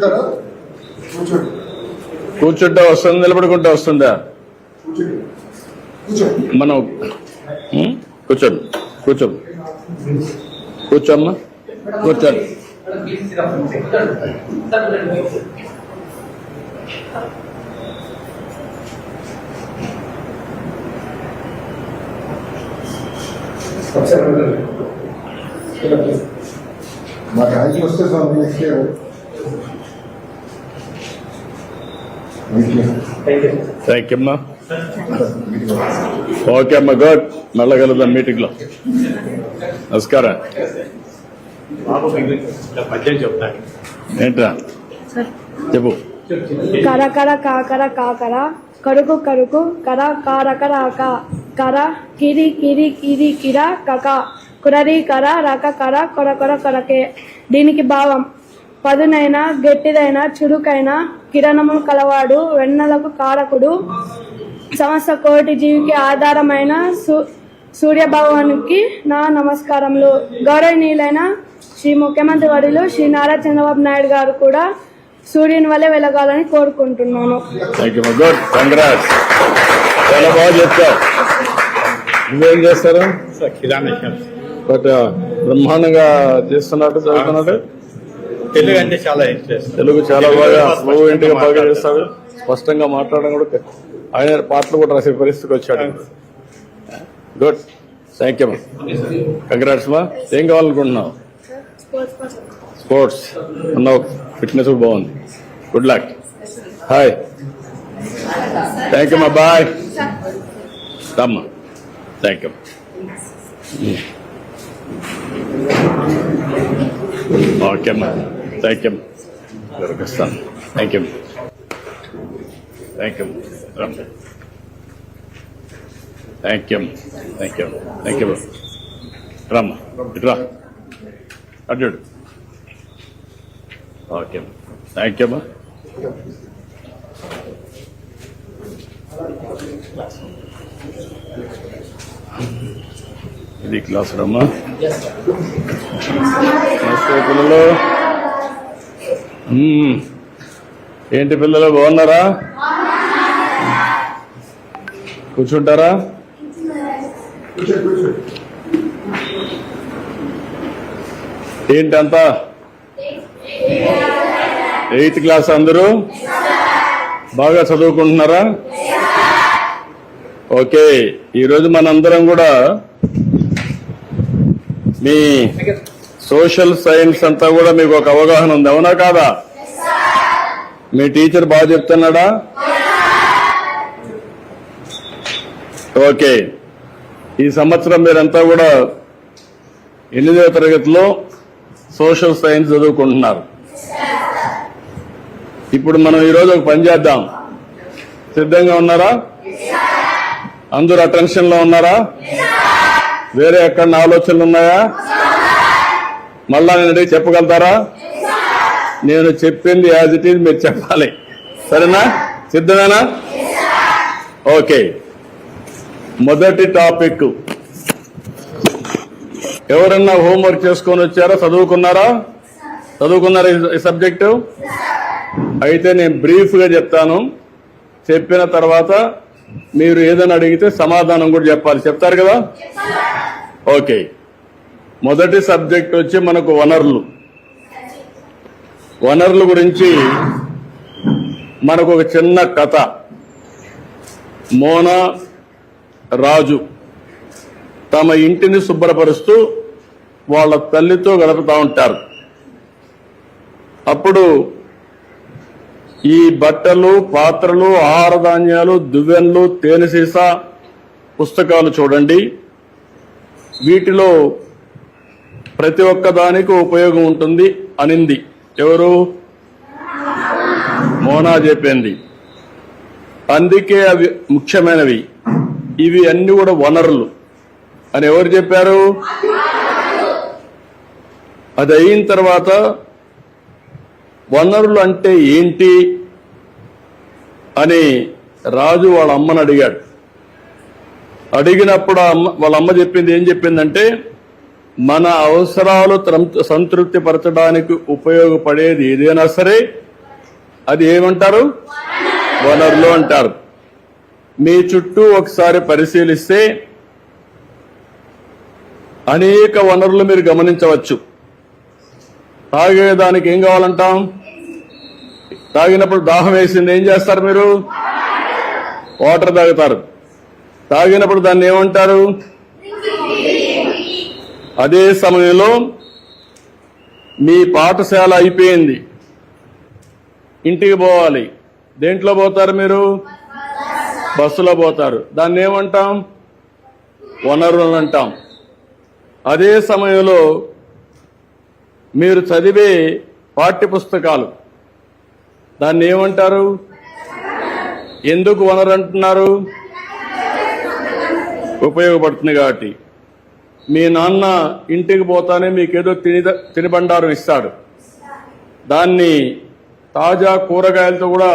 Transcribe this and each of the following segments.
కూర్చుంటారా? కూర్చోండి. కూర్చుంటే వస్తుంది నిలబడుకుంటే వస్తుందా? మనం? కూర్చోండి. కూర్చోండి. కూర్చోమ్మా. కూర్చోండి. మా రాజు వస్తే స్వామి నెక్స్ట్ థ్యాంక్ యూ అమ్మా ఓకే అమ్మా గుడ్ మళ్ళా కలుద్దాం మీటింగ్లో. నమస్కారం. ఏంట్రా? చెప్పు. కర కర కాకర కాకర కరుకు కరుకు కర కారకర క. కర కిరి కిరి కిరి కిర కక కురరి కర రక కర కొర కొర కొరకే దీనికి భావం. పదునైన గట్టిదైన చురుకైన కిరణము కలవాడు వెన్నెలకు కారకుడు సమస్త కోటి జీవికి ఆధారమైన సు సూర్యభగవానికి నా నమస్కారములు. గౌరవనీయులైన శ్రీ ముఖ్యమంత్రి వర్యులు శ్రీ నారా చంద్రబాబు నాయుడు గారు కూడా సూర్యుని వల్లే వెలగాలని కోరుకుంటున్నాను. నువ్వేం చేస్తారు? బట్ బ్రహ్మాండంగా చేస్తున్నట్టు చదువుతున్నట్టు తెలుగు అంటే చాలా ఇంట్రెస్ట్ తెలుగు చాలా బాగా ఫ్లూయెంట్గా బాగా చేస్తాడు స్పష్టంగా మాట్లాడడం కూడా ఆయన పాటలు కూడా రాసే పరిస్థితికి వచ్చాడు. గుడ్ థ్యాంక్ యూ కంగ్రాట్స్ మా ఏం కావాలనుకుంటున్నావు? స్పోర్ట్స్ అన్నావు. ఫిట్నెస్ బాగుంది. Good luck hi thank you మా బాయ్ రమ్మా థ్యాంక్ యూ ఓకే అమ్మా thank you దొరికిస్తాను thank you thank you thank you thank you thank you రమ్మా ఇట్రా అడ్డు ఓకే థ్యాంక్ యూ అమ్మా ఇది క్లాస్ రమ్మా నమస్తే పిల్లలు. ఏంటి పిల్లలు బాగున్నారా? కూర్చుంటారా? కూర్చోండి ఏంటి అంతా ఎయిత్ క్లాస్ అందరూ? బాగా చదువుకుంటున్నారా? ఓకే ఈరోజు మనందరం కూడా మీ సోషల్ సైన్స్ అంతా కూడా మీకు ఒక అవగాహన ఉంది. అవునా కాదా? మీ టీచర్ బాగా చెప్తున్నాడా? ఓకే. ఈ సంవత్సరం మీరంతా కూడా ఎనిమిదవ తరగతిలో సోషల్ సైన్స్ చదువుకుంటున్నారు. ఇప్పుడు మనం ఈరోజు ఒక పని చేద్దాం. సిద్ధంగా ఉన్నారా? అందరూ అటెన్షన్లో ఉన్నారా? వేరే ఎక్కడ ఆలోచనలు ఉన్నాయా? మళ్ళా నేను అడిగి చెప్పగలుగుతారా? నేను చెప్పింది యాజ్ ఇట్ ఈజ్ మీరు చెప్పాలి. సరేనా? సిద్ధమేనా? ఓకే. మొదటి టాపిక్. ఎవరన్నా హోంవర్క్ చేసుకొని వచ్చారా? చదువుకున్నారా? చదువుకున్నారా ఈ- సబ్జెక్టు? అయితే నేను బ్రీఫ్గా చెప్తాను. చెప్పిన తర్వాత మీరు ఏదైనా అడిగితే సమాధానం కూడా చెప్పాలి. చెప్తారు కదా? ఓకే. మొదటి సబ్జెక్ట్ వచ్చి మనకు వనరులు. వనరుల గురించి మనకు ఒక చిన్న కథ. మోనా రాజు తమ ఇంటిని శుభ్రపరుస్తూ వాళ్ళ తల్లితో గడుపుతూ ఉంటారు. అప్పుడు ఈ బట్టలు పాత్రలు ఆహార ధాన్యాలు దువ్వెన్లు తేనె సీసా పుస్తకాలు చూడండి. వీటిలో ప్రతి ఒక్క దానికి ఉపయోగం ఉంటుంది అనింది. ఎవరు? మోనా చెప్పింది. అందుకే అవి ముఖ్యమైనవి. ఇవి అన్ని కూడా వనరులు. అని ఎవరు చెప్పారు? అది అయిన తర్వాత వనరులు అంటే ఏంటి అని రాజు వాళ్ళ అమ్మని అడిగాడు. అడిగినప్పుడు అమ్మ వాళ్ళ అమ్మ చెప్పింది ఏం చెప్పిందంటే మన అవసరాలు త్రం- సంతృప్తి పరచడానికి ఉపయోగపడేది ఏదైనా సరే అది ఏమంటారు? వనరులు అంటారు. మీ చుట్టూ ఒకసారి పరిశీలిస్తే అనేక వనరులు మీరు గమనించవచ్చు. తాగేదానికి ఏం కావాలంటాం? తాగినప్పుడు దాహం వేసింది ఏం చేస్తారు మీరు? వాటర్ తాగుతారు. తాగినప్పుడు దాన్ని ఏమంటారు? అదే సమయంలో మీ పాఠశాల అయిపోయింది. ఇంటికి పోవాలి. దేంట్లో పోతారు మీరు? బస్సులో పోతారు. దాన్ని ఏమంటాం? వనరులు అంటాం. అదే సమయంలో మీరు చదివే పాఠ్య పుస్తకాలు దాన్ని ఏమంటారు? ఎందుకు వనరు అంటున్నారు? ఉపయోగపడుతుంది కాబట్టి. మీ నాన్న ఇంటికి పోతానే మీకేదో తిని తినిబండారం ఇస్తాడు. దాన్ని తాజా కూరగాయలతో కూడా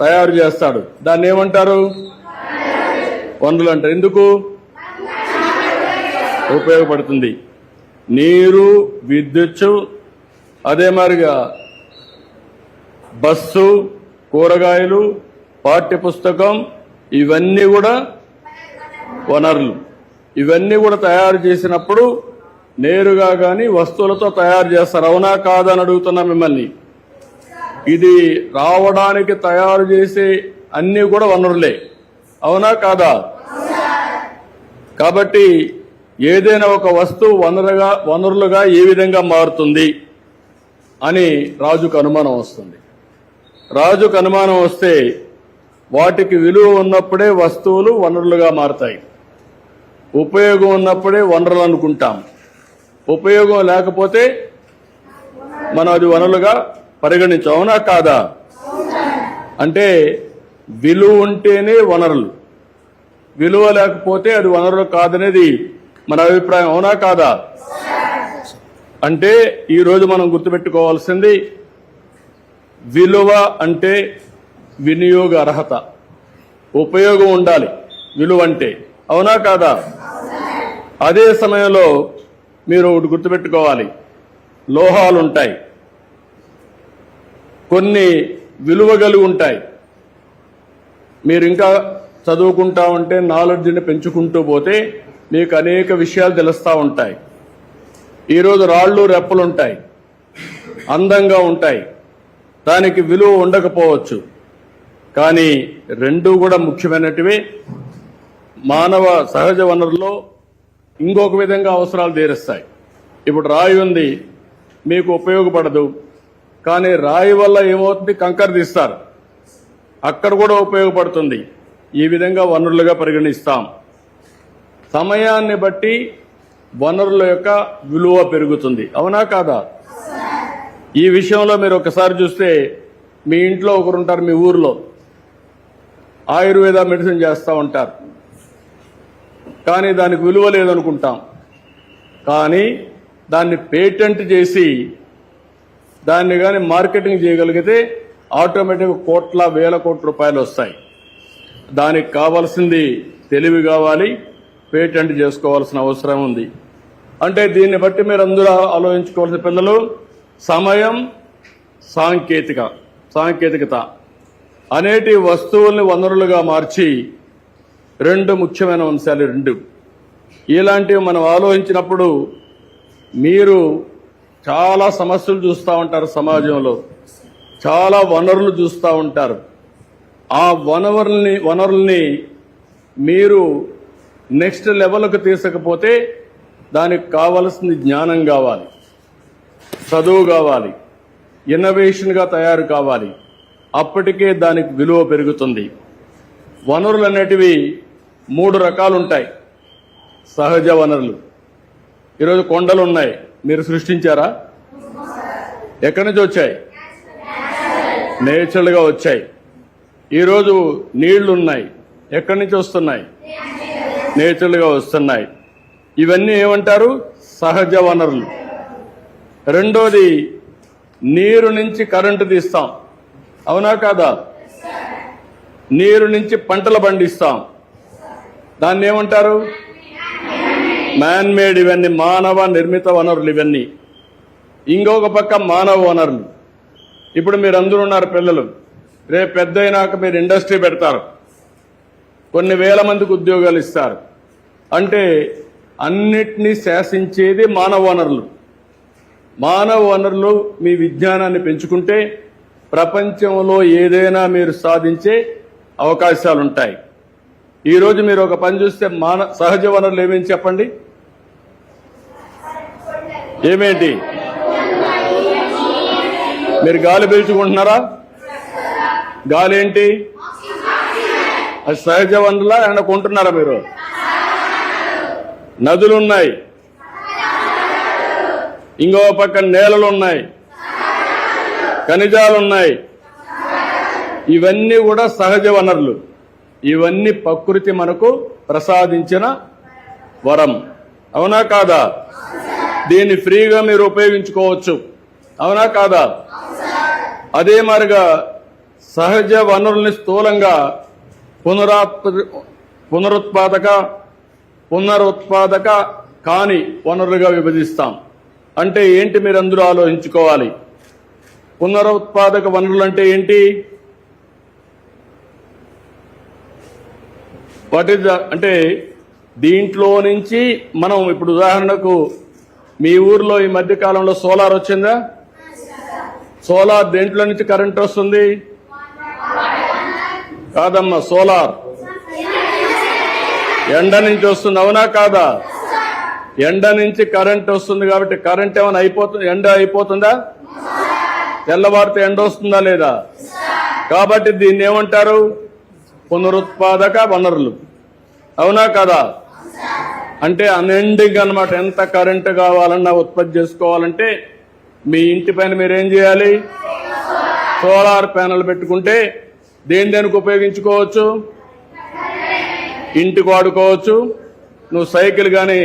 తయారు చేస్తాడు. దాన్ని ఏమంటారు? వనరులు అంటారు ఎందుకు? ఉపయోగపడుతుంది. నీరు విద్యుత్తు అదే మాదిరిగా బస్సు కూరగాయలు పాఠ్య పుస్తకం ఇవన్నీ కూడా వనరులు. ఇవన్నీ కూడా తయారు చేసినప్పుడు నేరుగా కానీ వస్తువులతో తయారు చేస్తారు. అవునా కాదా అని అడుగుతున్నా మిమ్మల్ని. ఇది రావడానికి తయారు చేసే అన్నీ కూడా వనరులే. అవునా కాదా? కాబట్టి ఏదైనా ఒక వస్తువు వనరుగా వనరులుగా ఏ విధంగా మారుతుంది అని రాజుకు అనుమానం వస్తుంది. రాజుకు అనుమానం వస్తే వాటికి విలువ ఉన్నప్పుడే వస్తువులు వనరులుగా మారతాయి. ఉపయోగం ఉన్నప్పుడే వనరులు అనుకుంటాం. ఉపయోగం లేకపోతే మనం అది వనరులుగా పరిగణించాం అవునా కాదా? అంటే విలువ ఉంటేనే వనరులు. విలువ లేకపోతే అది వనరులు కాదనేది మన అభిప్రాయం అవునా కాదా? అంటే ఈరోజు మనం గుర్తుపెట్టుకోవాల్సింది విలువ అంటే వినియోగ అర్హత. ఉపయోగం ఉండాలి విలువ అంటే. అవునా కాదా? అదే సమయంలో మీరు ఒకటి గుర్తుపెట్టుకోవాలి. లోహాలు ఉంటాయి కొన్ని విలువగలు ఉంటాయి. మీరు ఇంకా చదువుకుంటా ఉంటే నాలెడ్జ్ని పెంచుకుంటూ పోతే మీకు అనేక విషయాలు తెలుస్తూ ఉంటాయి. ఈరోజు రాళ్ళు రెప్పలు ఉంటాయి అందంగా ఉంటాయి. దానికి విలువ ఉండకపోవచ్చు. కానీ రెండూ కూడా ముఖ్యమైనటివి. మానవ సహజ వనరుల్లో ఇంకొక విధంగా అవసరాలు తీరుస్తాయి. ఇప్పుడు రాయి ఉంది మీకు ఉపయోగపడదు. కానీ రాయి వల్ల ఏమవుతుంది? కంకర తీస్తారు. అక్కడ కూడా ఉపయోగపడుతుంది. ఈ విధంగా వనరులుగా పరిగణిస్తాం. సమయాన్ని బట్టి వనరుల యొక్క విలువ పెరుగుతుంది. అవునా కాదా? ఈ విషయంలో మీరు ఒకసారి చూస్తే మీ ఇంట్లో ఒకరుంటారు మీ ఊర్లో. ఆయుర్వేద మెడిసిన్ చేస్తూ ఉంటారు. కానీ దానికి విలువ లేదనుకుంటాం. కానీ దాన్ని పేటెంట్ చేసి దాన్ని కానీ మార్కెటింగ్ చేయగలిగితే ఆటోమేటిక్ కోట్ల వేల కోట్ల రూపాయలు వస్తాయి. దానికి కావాల్సింది తెలివి కావాలి పేటెంట్ చేసుకోవాల్సిన అవసరం ఉంది. అంటే దీన్ని బట్టి మీరు అందరూ ఆలోచించుకోవాల్సిన పిల్లలు సమయం సాంకేతిక సాంకేతికత. అనేటి వస్తువుల్ని వనరులుగా మార్చి రెండు ముఖ్యమైన అంశాలు రెండు. ఇలాంటివి మనం ఆలోచించినప్పుడు మీరు చాలా సమస్యలు చూస్తూ ఉంటారు సమాజంలో. చాలా వనరులు చూస్తూ ఉంటారు. ఆ వనరుల్ని వనరుల్ని మీరు నెక్స్ట్ లెవెల్కి తీసుకపోతే దానికి కావలసిన జ్ఞానం కావాలి. చదువు కావాలి. ఇన్నోవేషన్గా తయారు కావాలి. అప్పటికే దానికి విలువ పెరుగుతుంది. వనరులు అనేటివి మూడు రకాలు ఉంటాయి సహజ వనరులు. ఈరోజు కొండలు ఉన్నాయి మీరు సృష్టించారా? ఎక్కడి నుంచి వచ్చాయి? నేచురల్గా వచ్చాయి. ఈరోజు నీళ్ళు ఉన్నాయి ఎక్కడి నుంచి వస్తున్నాయి? నేచురల్గా వస్తున్నాయి. ఇవన్నీ ఏమంటారు? సహజ వనరులు. రెండోది నీరు నుంచి కరెంటు తీస్తాం. అవునా కాదా? నీరు నుంచి పంటలు పండిస్తాం. దాన్ని ఏమంటారు? మ్యాన్ మేడ్ ఇవన్నీ మానవ నిర్మిత వనరులు ఇవన్నీ. ఇంకొక పక్క మానవ వనరులు. ఇప్పుడు మీరు అందరూ ఉన్నారు పిల్లలు. రేపు పెద్ద అయినాక మీరు ఇండస్ట్రీ పెడతారు. కొన్ని వేల మందికి ఉద్యోగాలు ఇస్తారు. అంటే అన్నిటినీ శాసించేది మానవ వనరులు. మానవ వనరులు మీ విజ్ఞానాన్ని పెంచుకుంటే ప్రపంచంలో ఏదైనా మీరు సాధించే అవకాశాలుంటాయి. ఈరోజు మీరు ఒక పని చూస్తే మాన సహజ వనరులు ఏమేమి చెప్పండి? ఏమేంటి? మీరు గాలి పీల్చుకుంటున్నారా? గాలి ఏంటి అది సహజ వనరులా? ఏమైనా కొంటున్నారా మీరు? నదులు ఉన్నాయి ఇంకో పక్క నేలలు ఉన్నాయి ఖనిజాలు ఉన్నాయి ఇవన్నీ కూడా సహజ వనరులు. ఇవన్నీ ప్రకృతి మనకు ప్రసాదించిన వరం. అవునా కాదా? దీన్ని ఫ్రీగా మీరు ఉపయోగించుకోవచ్చు. అవునా కాదా? అదే మరిగా సహజ వనరుల్ని స్థూలంగా పునరాత్ప పునరుత్పాదక పునరుత్పాదక కాని వనరులుగా విభజిస్తాం. అంటే ఏంటి మీరు అందరూ ఆలోచించుకోవాలి? పునరుత్పాదక వనరులు అంటే ఏంటి? వాట్ ఇస్ అంటే దీంట్లో నుంచి మనం ఇప్పుడు ఉదాహరణకు మీ ఊర్లో ఈ మధ్య కాలంలో సోలార్ వచ్చిందా? సోలార్ దేంట్లో నుంచి కరెంట్ వస్తుంది? కాదమ్మా సోలార్. ఎండ నుంచి వస్తుంది అవునా కాదా? ఎండ నుంచి కరెంట్ వస్తుంది కాబట్టి కరెంట్ ఏమైనా అయిపోతుంది ఎండ అయిపోతుందా? తెల్లవారితే ఎండ వస్తుందా లేదా? కాబట్టి దీన్ని ఏమంటారు? పునరుత్పాదక వనరులు. అవునా కదా? అంటే అన్ఎండింగ్ అనమాట ఎంత కరెంటు కావాలన్నా ఉత్పత్తి చేసుకోవాలంటే మీ ఇంటి పైన మీరేం చేయాలి? సోలార్ ప్యానల్ పెట్టుకుంటే దేని దేనికి ఉపయోగించుకోవచ్చు? ఇంటికి వాడుకోవచ్చు. నువ్వు సైకిల్ కానీ